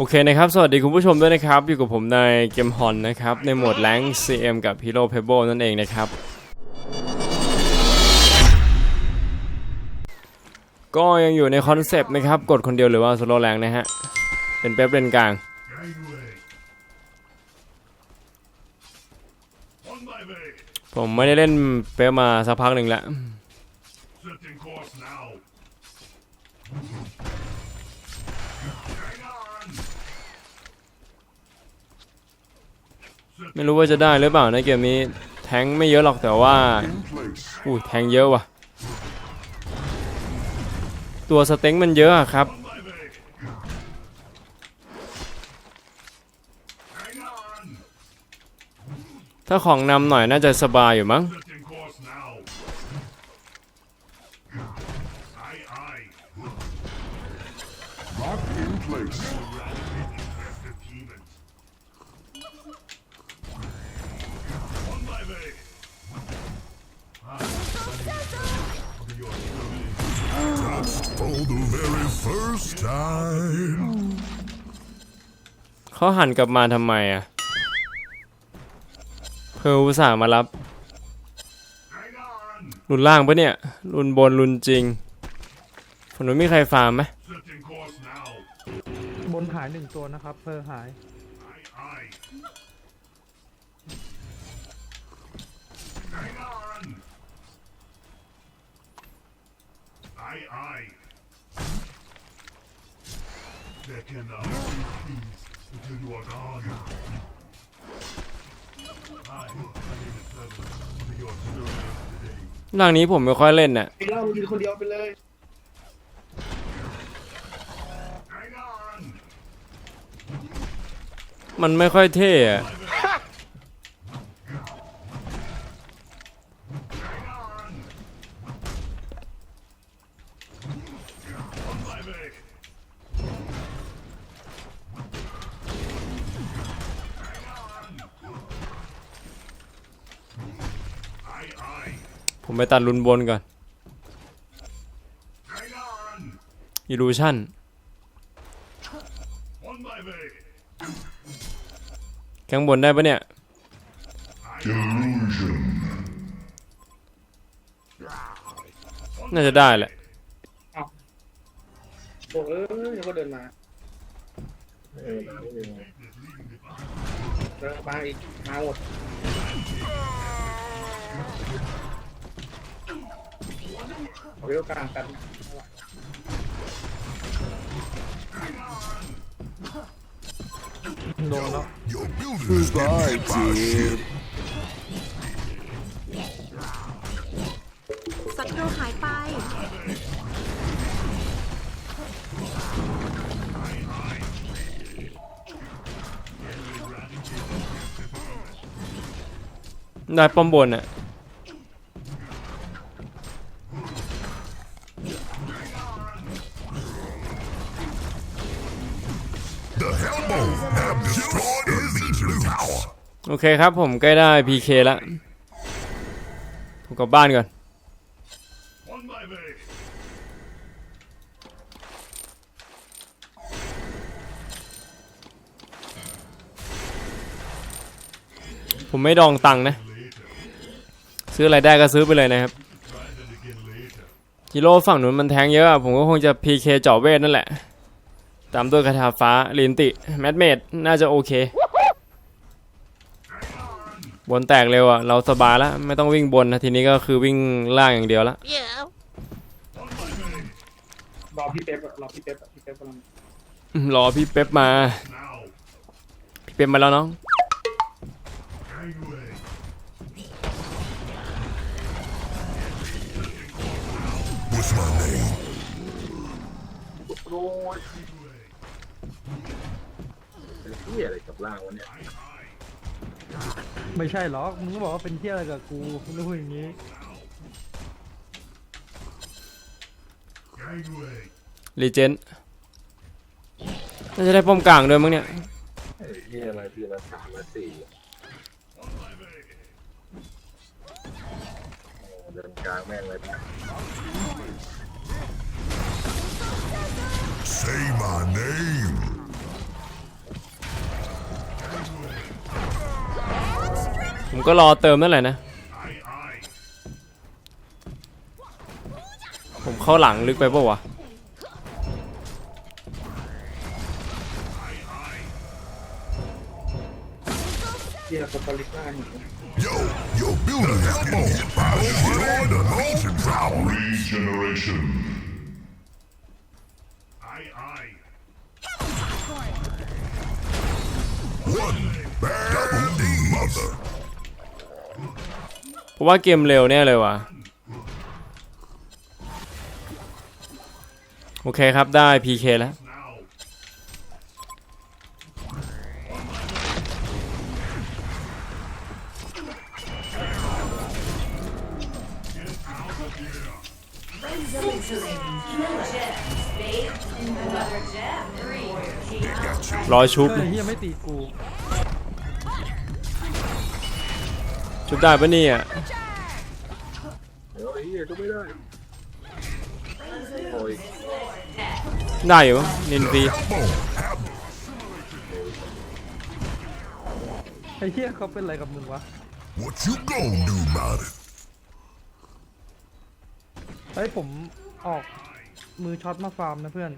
โอเคนะครับ สวัสดีคุณผู้ชมด้วยนะครับ อยู่กับผมในเกมฮอนนะครับ ในโหมดแรง CM กับ Hero Pebble นั่นเองนะครับ ก็ยังอยู่ในคอนเซปต์นะครับ กดคนเดียวหรือว่าโซโลแรงนะฮะ เป็นเป๊ปเลนกลาง ผมไม่ได้เล่นเป๊ปมาสักพักหนึ่งแล้ว Setting course now. Hang on. ไม่รู้ว่าจะได้หรือเปล่าในเกมนี้ แทงไม่เยอะหรอกแต่ว่าอู้แทงเยอะว่ะ ตัวสเต็งมันเยอะครับ ถ้าของนำหน่อยน่าจะสบายอยู่มั้ง เขาหันกลับมาทำไมอะเพออุตส่าห์มารับ Hang on. รุนล่างปะเนี่ย รุนบนรุนจริงฝั่งนู้นมีใครฟาร์มไหม Setting course now. บนหายหนึ่งตัวนะครับ เพอหาย Aye, aye. Hang on. Aye, aye. There cannot be peace until you are gone. I, my name is Douglas. Be your servant today. ร่างนี้ผมไม่ค่อยเล่นน่ะไปเล่ากินคนเดียวไปเลย Hang on. มันไม่ค่อยเท่อะ Hang ไปตัดรุนบนก่อน Hang on. อีลูชั่น On my way. ข้างบนได้ปะเนี่ย Illusion. น่าจะได้แหละโอ้เอ้ยเขาก็เดินมาเดินมาอีกมาหมด เอาเรื่องกลางกันโดนแล้ว Your buildings Goodbye, kid. ศัตรูหายไป ได้ป้อมบนอะ เคครับผมใกล้ได้ PK แล้วผมกลับบ้านก่อน ผมไม่ดองตังค์นะ ซื้ออะไรได้ก็ซื้อไปเลยนะครับ Try that again later. ฮีโร่ฝั่งนู้นมันแทงเยอะ ผมก็คงจะ PK เจาะเวทนั่นแหละ ตามด้วยคาถาฟ้าลินติ แมทเมดน่าจะโอเค บนแตกเร็วอะเราสบายแล้ว ไม่ต้องวิ่งบนนะทีนี้ก็คือวิ่งล่างอย่างเดียวละรอพี่เป๊ปอะรอพี่เป๊ปอะพี่เป๊ปกำลังอืมรอพี่เป๊ปมา Now. พี่เป๊ปมาแล้วน้อง Gangway. What's my name? ไม่ใช่หรอกมึงก็บอกว่าเป็นเที่ยอะไรกับกูมึงต้องพูดอย่างนี้ Gangway. รีเจนน่าจะได้ป้อมกลางด้วยมั้งเนี่ย ที่อะไรทีละสามละสี่ On my way. เดินกลางแม่งเลย Say my name. ก็รอเติมนั่นแหละนะ Aye, aye. ผมเข้าหลังลึกไปปะวะเฮียโคปาลิก้าหนี Yo, your building has been hit by a destroyed a Legion tower. Regeneration. Aye, aye. One bad เพราะว่าเกมเร็วแน่เลยว่ะโอเคครับได้ PK แล้วรอชุบไอ้เฮียไม่ตีกู ชุบได้ปะเนี่ยเดี๋ยวไอ้เหี้ยก็ไม่ได้โอ้ยได้อยู่นินฟรี Hellbone have ไอ้เฮียเขาเป็นอะไรกับมึงวะ what you gonna do about it? เฮ้ยผมออกมือช็อตมาฟาร์มนะเพื่อน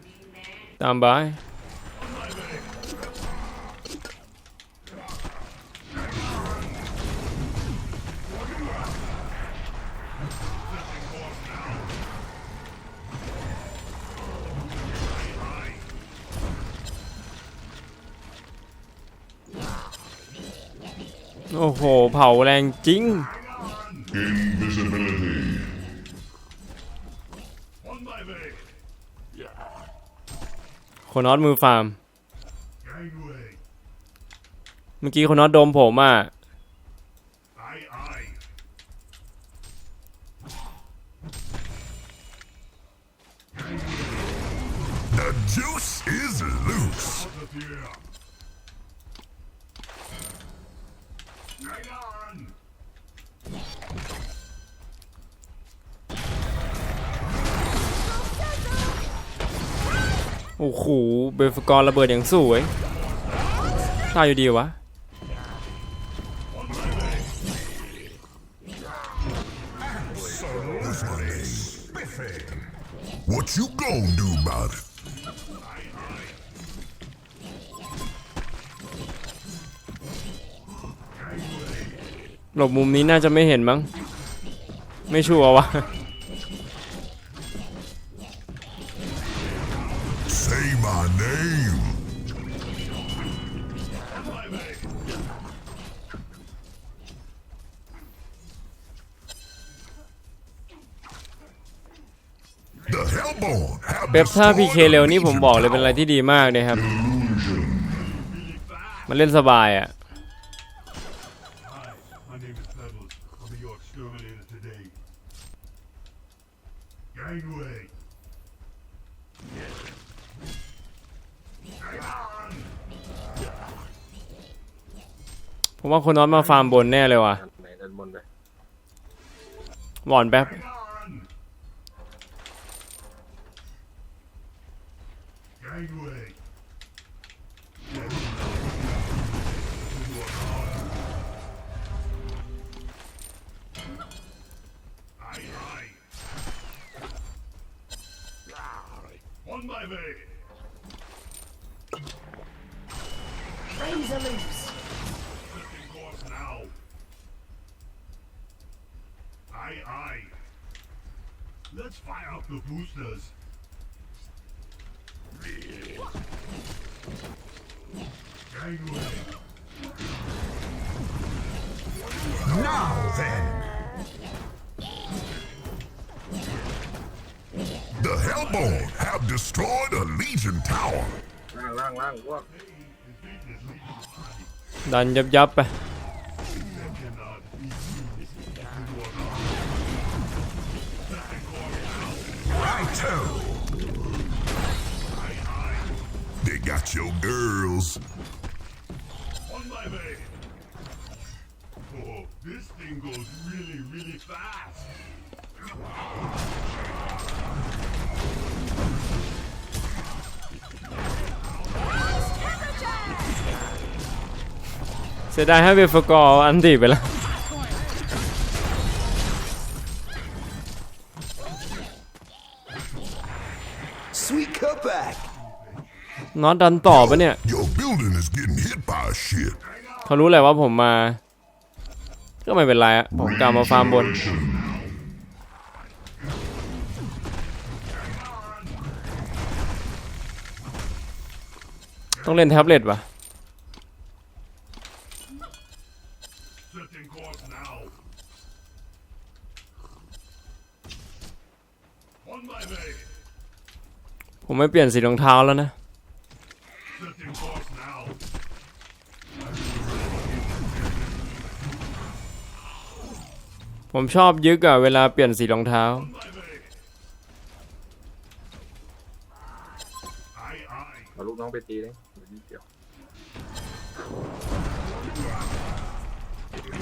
ตามบาย โอ้โห เผาแรงจริง โคนอตมือฟาร์ม เมื่อกี้โคนอตดมผมอะ Yeah. โอ้โหเบลฟกรระเบิดอย่างสวยตายอยู่ดีวะ What's my name? Spiffy. What you gonna do about it? หลบมุมนี้น่าจะไม่เห็นมั้ง ไม่ชัวร์วะ The Hellbone have เป๊ปถ้า destroyed พีเค a เร็วนี่ผม Legion บอกเลยเป็น tower. อะไรที่ดีมากเลยครับ มันเล่นสบายอะ Hi, my name is Pebbles. I'll be your exterminator today. Gangway. Hang on. ผมว่าคนน้อยมาฟาร์มบนแน่เลยว่ะด้านไหนด้านบนไปหวอนแป๊บ Gangway. On my way. Lifting course now. Aye, aye. Let's fire up the boosters. Gangway. Now then. The Hellbone have destroyed a Legion tower. ล่างล่างล่างพวก ดันยับยับๆไป Cannot be used. You are Righto. They got your girls. goes really, really fast. เสียดายให้เวฟกอร์อันดีไปแล้วน็อตดันต่อปะเนี่ยเขารู้แหละว่าผมมา ก็ไม่เป็นไรอะผมกลับมาฟาร์มบน ต้องเล่นแท็บเล็ตปะผมไม่เปลี่ยนสีรองเท้าแล้วนะ Setting course now. ผมชอบยึกอะเวลาเปลี่ยนสีรองเท้า On my way. Aye, aye. เอาลูกน้องไปตีเลยเดี๋ยวนิดเดียว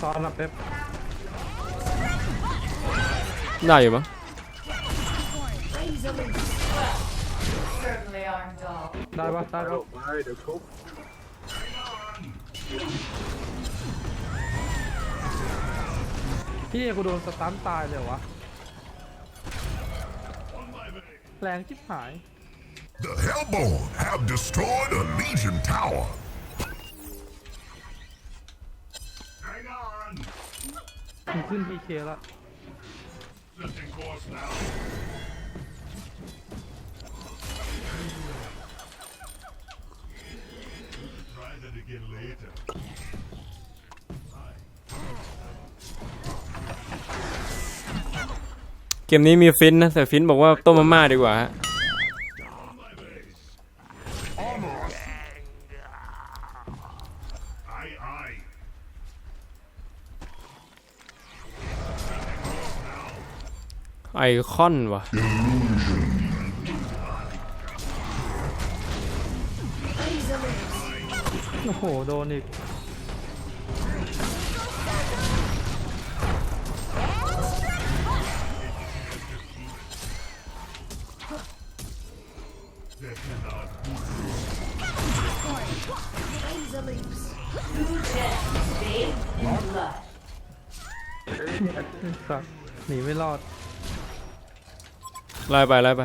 ซ้อนละเป๊ปได้อยู่มั้ง Certainly aren't all. ได้ปะได้ไปปะลูกไปเดี๋ยวชุบ พี่กูโดนสตันตายเลยวะ On my way. แรงชิบหาย The Hellborn have destroyed a Legion tower. Hang on. กูขึ้น PK แล้ว Setting course now. เกมนี้มีฟินนะ แต่ฟินบอกว่าต้มมาม่าดีกว่าฮะไอคอนวะโอ้โห โดนอีก สัตว์หนีไม่รอด ไล่ไปไล่ไป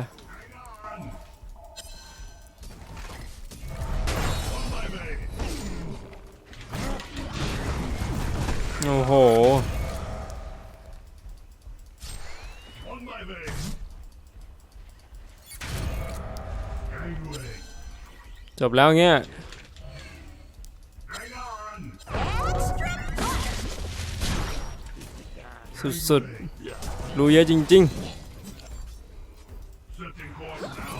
โอ้โห On my way. Gangway. จบแล้วเงี้ย สุดๆรู้เยอะจริง Setting course now.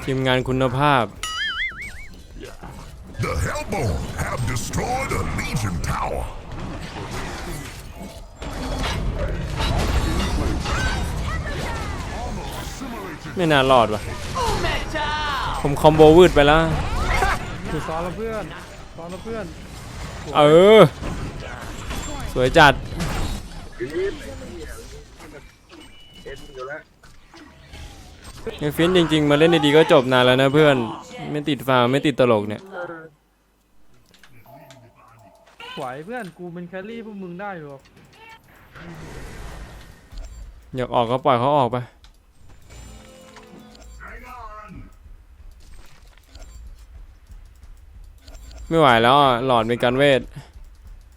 ๆทีมงานคุณภาพ The Hellborn have destroyed a Legion tower. ไม่น่ารอดว่ะ ผมคอมโบวืดไปแล้วอยู่ซ้อนแล้วเพื่อนซ้อนแล้วเพื่อน เออ สวยจัดกรี๊ดไอ้เหี้ยเอ็นอยู่แล้วไอ้ฟินจริง ๆ มาเล่นดีๆก็จบนานแล้วนะเพื่อน ไม่ติดฟาร์มไม่ติดตลกเนี่ยไหวเพื่อนกูเป็นแครี่พวกมึงได้อยู่อยากออกก็ปล่อยเขาออกไป ไม่ไหวแล้วอะหลอดเป็นการเวท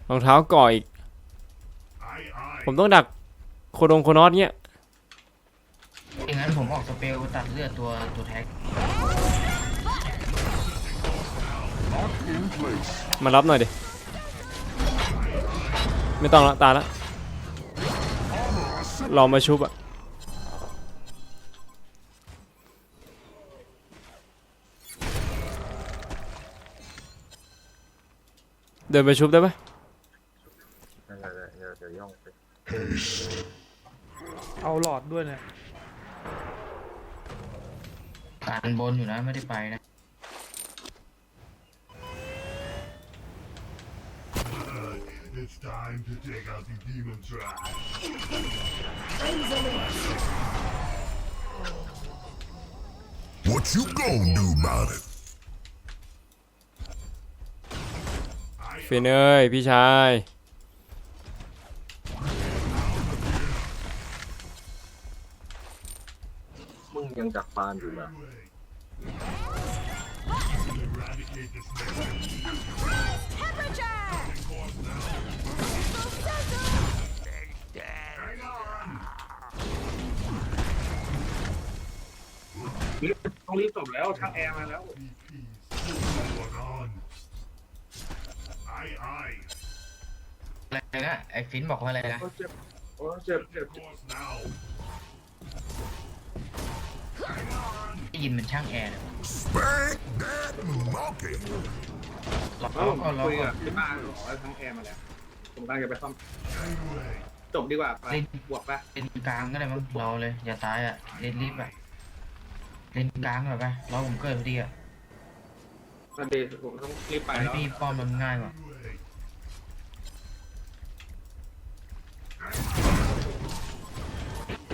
รองเท้าก่ออีก Aye, aye. ผมต้องดักโคดงโคนอสเนี่ยอย่างนั้นผมออกสเปลตัดเลือดตัวตัวแท็ก มารับหน่อยดิ ไม่ต้องละตายละรอมาชุบอะ เดินไปชุบได้ปะนั่นแหละเดี๋ยวเดี๋ยวย่องไปเอาหลอดด้วยเนี่ยการบนอยู่นะไม่ได้ไปนะ What you gonna do about it? ฟินเอ้ยพี่ชาย มึงยังจับปานอยู่นะ Eradicate this man. Hang on. รีบต้องรีบจบแล้วช่างแอร์มาแล้ว อะไรนะไอ้ฟินบอกว่าอะไรนะโอ้เจ็บโอ้เจ็บเจ็บ Course now. ได้ยินเป็นช่างแอร์เลย Spank that monkey. รอเอ้าก่อนรอคุยก่อกันบที่บ้านบอกว่าช่างแอร์มาแล้วผมกำลังจะไปซ่อม Gangway. จบดีกว่าไปบวกปะเล่นกลางก็ได้มั้งรอเลย อย่าตายอะเล่นรีบอะเล่นกลางหน่อยไปรอผมเกิดพอดีอะตอนเดีผมต้องรีบไปไปแล้วพี่ป้อมมันง่ายกว่า Gangway.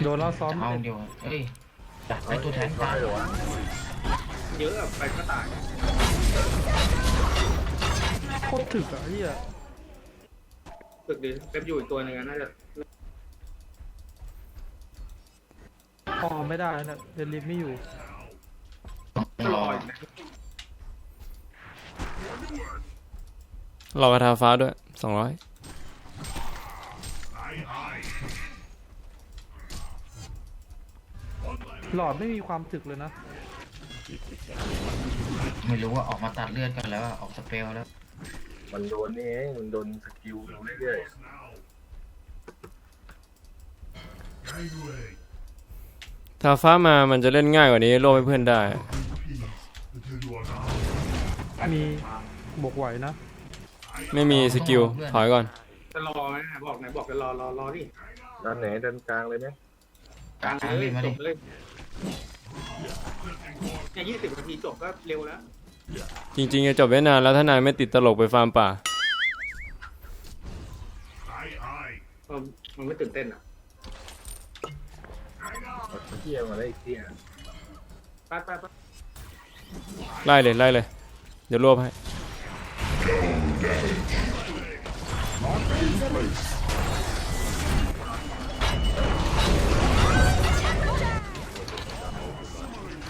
โดนเราซ้อมจะเอาเดียวเอ้ยไอ้ตัวแทนตายเหรอวะเยอะอะไปก็ตายโคตรถึกอะเฮียตึกดีเป๊ปอยู่อีกตัวหนึ่งอะน่าจะพอไม่ได้นะเดลิฟไม่อยู่ต้องรออีกนะรอกระทาฟ้าด้วยสองร้อย หลอดไม่มีความถึกเลยนะ ไม่รู้ว่าออกมาตัดเลือดกันแล้วอะออกสเปลแล้วมันโดนนี่เองมันโดนสกิลเราเรื่อย Now. Gangway. ทาฟ้ามามันจะเล่นง่ายกว่านี้โลให้เพื่อนได้ Peace until you are down. มีบวกไหวนะ ไม่มีสกิลถอยก่อน จะรอไหมบอกไหนบอกจะรอรอรอดิๆด้านไหนด้านกลางเลยไหมกลางเลเลยยมาจดิบเลย เนี่ยยี่สิบนาทีจบก็เร็วแล้ว จริงๆจะจบไว้นานแล้วถ้านายไม่ติดตลกไปฟาร์มป่า Aye, aye. เออมันไม่ตื่นเต้นอะเที่ยมาได้เที่ยไปไปไปไล่เลยไล่เลย เดี๋ยวรวบให้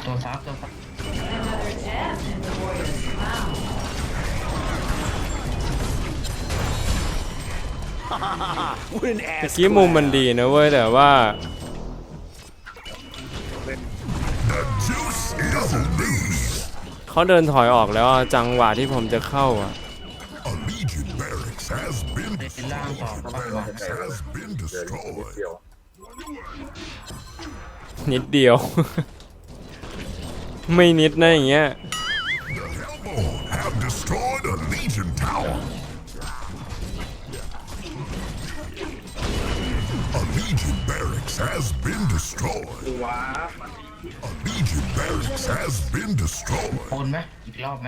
ตัวซับตัวซับตะกี้มุมมันดีนะเว้ย แต่ว่า The juice is loose. เขาเดินถอยออกแล้วอะจังหวะที่ผมจะเข้าอะ A Legion barracks has been เป็นล่างต่อก็บ้างก่อน has been เดินนิด destroyed. เดียวนิดเดียว ไม่นิดนะอย่างเงี้ย The Hellbourne have destroyed a Legion tower. A Legion barracks has been destroyed. ดูว้า A Legion barracks has been destroyed. โอนไหมอีกรอบไหม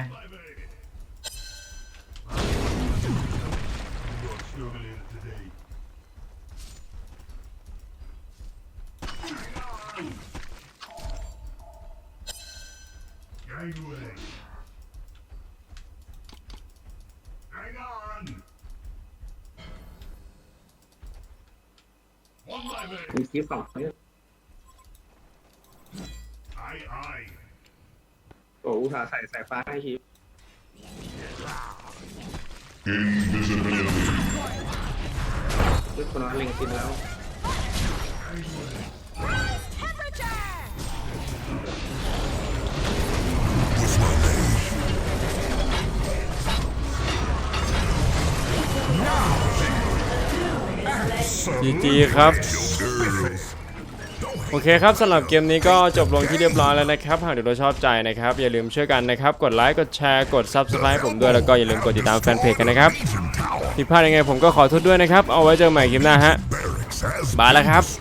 มีคลิปสองเนี่ย Aye, aye. โอ้อุตส่าห์ใส่สายฟ้าให้คลิปคนนั้นเล็งกินแล้ว What's my name? จีจีครับ โอเคครับสำหรับเกมนี้ก็จบลงที่เรียบร้อยแล้วนะครับ หากเราชอบใจนะครับ อย่าลืมช่วยกันนะครับ กดไลค์ กดแชร์ กด Subscribe ผมด้วยแล้วก็อย่าลืมกดติดตามแฟนเพจกันนะครับผิดพลาดยังไงผมก็ขอโทษด้วยนะครับ เอาไว้เจอกันใหม่คลิปหน้าฮะ Barracks has Bye been lah, Kap. destroyed.